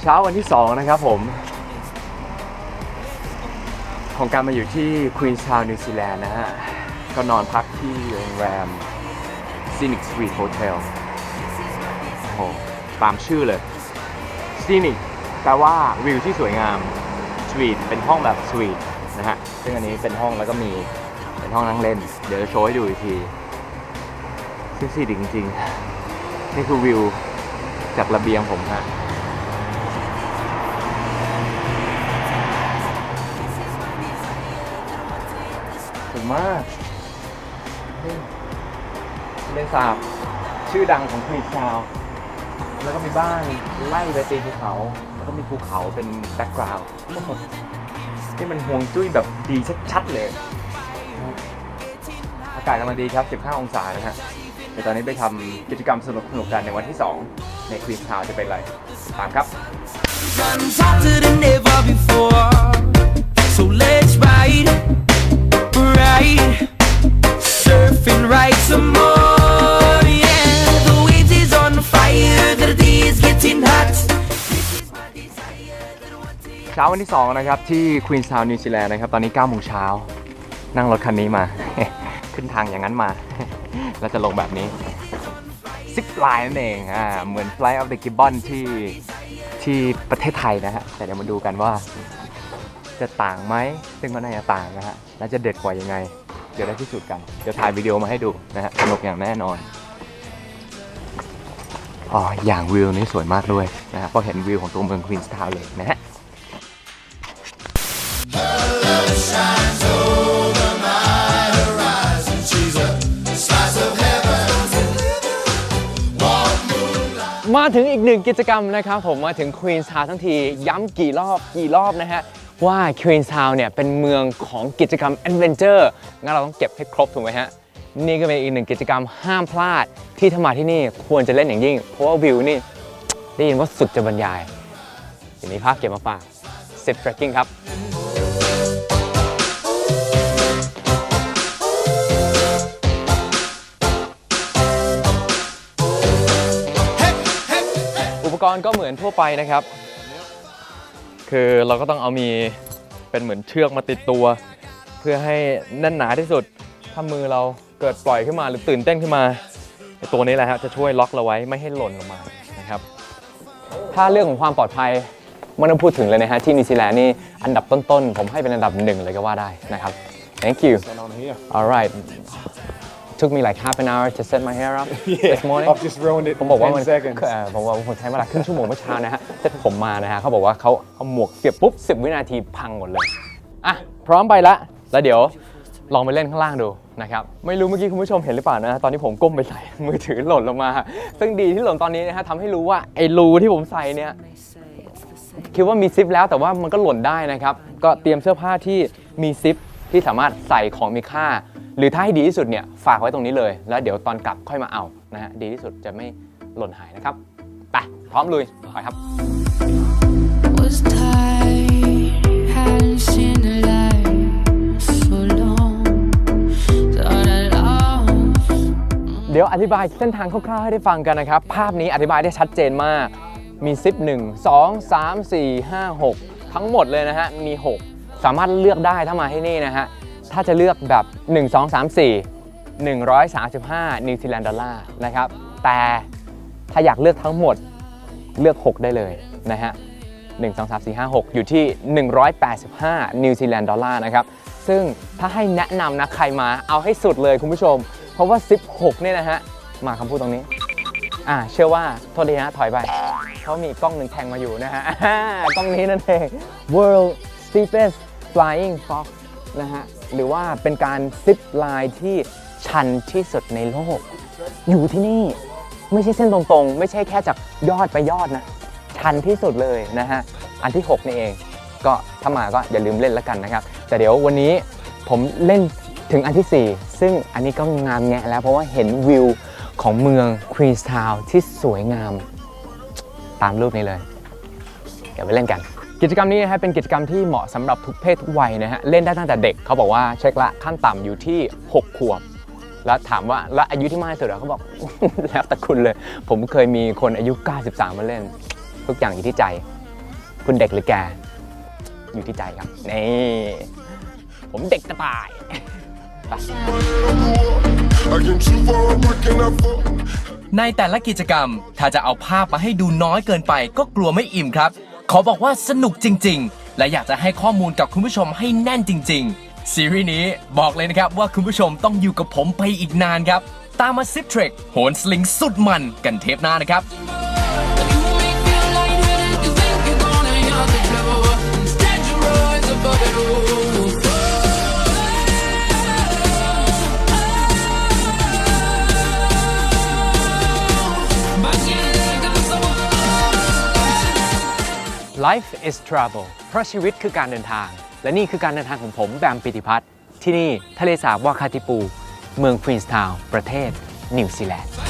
เช้าวันที่ 2 นะครับผม ของการมาอยู่ที่ควีน s ์ทาวน์นิวซีแลนด์นะฮะ ก็นอนพักที่โรงแรม Scenic Suite Hotel โอ้โหตามชื่อเลย Scenic แปลว่าวิวที่สวยงาม Suite เป็นห้องแบบ Suite นะฮะ ซึ่งอันนี้เป็นห้องแล้วก็มีเป็นห้องนั่งเล่น เดี๋ยวจะโชว์ให้ดูอีกทีซึ่งสีดีจริง ๆ นี่คือวิวจากระเบียงผมฮะ สวยมากนี่ทะเลสาบชื่อดังของควีนซาว แล้วก็มีบ้านไล่ไปตีนภูเขา แล้วก็มีภูเขาเป็นแบ็กกราวด์นี่มันห่วงจุ้ยแบบดีชัดๆเลย อากาศกำลังดีครับ 15 องศานะฮะเดี๋ยวตอนนี้ไปทำกิจกรรมสนุกๆกันในวันที่ 2 ในควีนซาวจะเป็นอะไรตามครับ Running hotter than ever before. So let's ride, ride, surfing right some more. Yeah, the waves is on fire, the day is getting hot. เช้าวันที่ 2 นะครับ ที่ควีน s ์ทาวน์นิวซีแลนด์นะครับ ตอนนี้9โมงเช้า นั่งรถคันนี้มา ขึ้นทางอย่างนั้นมา แล้วจะลงแบบนี้ซิปไลน์นั่นเองอ่าเหมือน Flight of the Gibbon ที่ที่ประเทศไทยนะฮะแต่เดี๋ยวมาดูกันว่า จะต่างไหมซึ่งก็น่าจะต่างนะฮะแล้วจะเด็ดกว่ายังไง เดี๋ยวได้พิสูจน์กันเดี๋ยวถ่ายวิดีโอมาให้ดูนะฮะสนุกอย่างแน่นอนอ๋ออย่างวิวนี้สวยมากด้วยนะฮะพราะเห็นวิวของตัวเมืองควีนส์ทาวน์เลยนะฮะมาถึงอีกหนึ่งกิจกรรมนะครับผมมาถึงควีนส์ทาวน์ทั้งที ย้ำกี่รอบกี่รอบนะฮะ ว่าควีนส์ทาวน์เนี่ยเป็นเมืองของกิจกรรมแอดเวนเจอร์งั้นเราต้องเก็บให้ครบถูกไหมฮะ นี่ก็เป็นอีกหนึ่งกิจกรรมห้ามพลาดที่ถ้ามาที่นี่ควรจะเล่นอย่างยิ่ง เพราะว่าวิวนี่ ได้ยินว่าสุดจะบรรยายเดี๋ยวมีภาพเก็บมาฝาก10 trekking ครับอุปกรณ์ก็เหมือนทั่วไปนะครับ คือเราก็ต้องเอามีเป็นเหมือนเชือกมาติดตัว เพื่อให้แน่นหนาที่สุด ถ้ามือเราเกิดปล่อยขึ้นมาหรือตื่นเต้นขึ้นมาไอ้ตัวนี้แหละฮะจะช่วยล็อกเราไว้ไม่ให้หล่นลงมานะครับ ถ้าเรื่องของความปลอดภัยไม่ต้องพูดถึงเลยนะฮะที่นิวซีแลนด์นี่อันดับต้นๆ ผมให้เป็นอันดับหนึ่งเลยก็ว่าได้นะครับ thank you alright took me like half an hour to set my hair up this morning I've just ruined it ผมบอกว่า in มัน10 seconds. เอ่อผมว่าผมใช้เวลาครึ่งชั่วโมงเมื่อเช้านะฮะเซ็ตผมมานะฮะเขาบอกว่าเขาเอาหมวกเสียบปุ๊บ 10 วินาทีพังหมดเลย อะ พร้อมไปละ แล้วเดี๋ยวลองไปเล่นข้างล่างดูนะครับ ไม่รู้เมื่อกี้คุณผู้ชมเห็นหรือเปล่านะตอนที่ผมก้มไปใส่ มือถือหล่นลงมา ซึ่งดีที่หล่นตอนนี้นะฮะทำให้รู้ว่าไอ้รูที่ผมใส่เนี่ยคิดว่ามีซิปแล้วแต่ว่ามันก็หล่นได้นะครับ ก็เตรียมเสื้อผ้าที่มีซิปที่สามารถใส่ของมีค่า หรือถ้าให้ดีที่สุดเนี่ยฝากไว้ตรงนี้เลย แล้วเดี๋ยวตอนกลับค่อยมาเอานะฮะดีที่สุดจะไม่หล่นหายนะครับไปพร้อมลุยไปครับ was tired, hadn't seen the light so long. Thought I lost เดี๋ยวอธิบายเส้นทางคร่าวๆให้ได้ฟังกันนะครับ ภาพนี้อธิบายได้ชัดเจนมาก มีซิป1 2 3 4 5 6 ทั้งหมดเลยนะฮะ มี 6 สามารถเลือกได้ถ้ามาที่นี่นะฮะ ถ้าจะเลือกแบบ 1 2 3 4 135 นิวซีแลนด์ดอลลาร์นะครับ แต่ถ้าอยากเลือกทั้งหมดเลือก 6 ได้เลยนะฮะ1 2 3 4 5 6 อยู่ที่ 185 นิวซีแลนด์ดอลลาร์นะครับ ซึ่งถ้าให้แนะนำนะใครมาเอาให้สุดเลยคุณผู้ชม เพราะว่า 16 เนี่ยนะฮะ มาคำพูดตรงนี้ อ่าเชื่อว่า โทษทีนะ ถอยไปเพรามีกล้องหนึ่งแทงมาอยู่นะฮะ กล้องนี้นั่นเอง World Steepest Flying Fox นะฮะ หรือว่าเป็นการซิปไลน์ที่ชันที่สุดในโลก อยู่ที่นี่ไม่ใช่เส้นตรงๆ ไม่ใช่แค่จากยอดไปยอดนะ ชันที่สุดเลยนะฮะ อันที่ 6 นี่เอง ก็ถ้ามาก็อย่าลืมเล่นแล้วกันนะครับ แต่เดี๋ยววันนี้ผมเล่นถึงอันที่ 4 ซึ่งอันนี้ก็งามแงะแล้วเพราะว่าเห็นวิวของเมืองควีนส์ทาวน์ที่สวยงาม ตามรูปนี้เลย เดี๋ยวไปเล่นกัน กิจกรรมนี้นะฮะเป็นกิจกรรมที่เหมาะสำหรับทุกเพศทุกวัยนะฮะเล่นได้ตั้งแต่เด็กเขาบอกว่าเช็คละขั้นต่ำอยู่ที่ 6 ขวบ แล้วถามว่าแล้วอายุที่มากที่สุดเหรอเขาบอก แล้วแต่คุณเลย ผมเคยมีคนอายุ 93 มาเล่น ทุกอย่างอยู่ที่ใจ คุณเด็กหรือแกอยู่ที่ใจครับนี่ผมเด็กจะตายในแต่ละกิจกรรม ถ้าจะเอาภาพมาให้ดูน้อยเกินไปก็กลัวไม่อิ่มครับ ขอบอกว่าสนุกจริง ๆ และอยากจะให้ข้อมูลกับคุณผู้ชมให้แน่นจริง ๆ ซีรีส์นี้บอกเลยนะครับว่าคุณผู้ชมต้องอยู่กับผมไปอีกนานครับ ตามมาซิปเทรคโหนสลิงสุดมันกันเทปหน้านะครับ Life is travel เพราะชีวิตคือการเดินทาง และนี่คือการเดินทางของผมแบมปิติพัฒน์ที่นี่ทะเลสาบวาคาติปู เมืองควีนส์ทาวน์ประเทศนิวซีแลนด์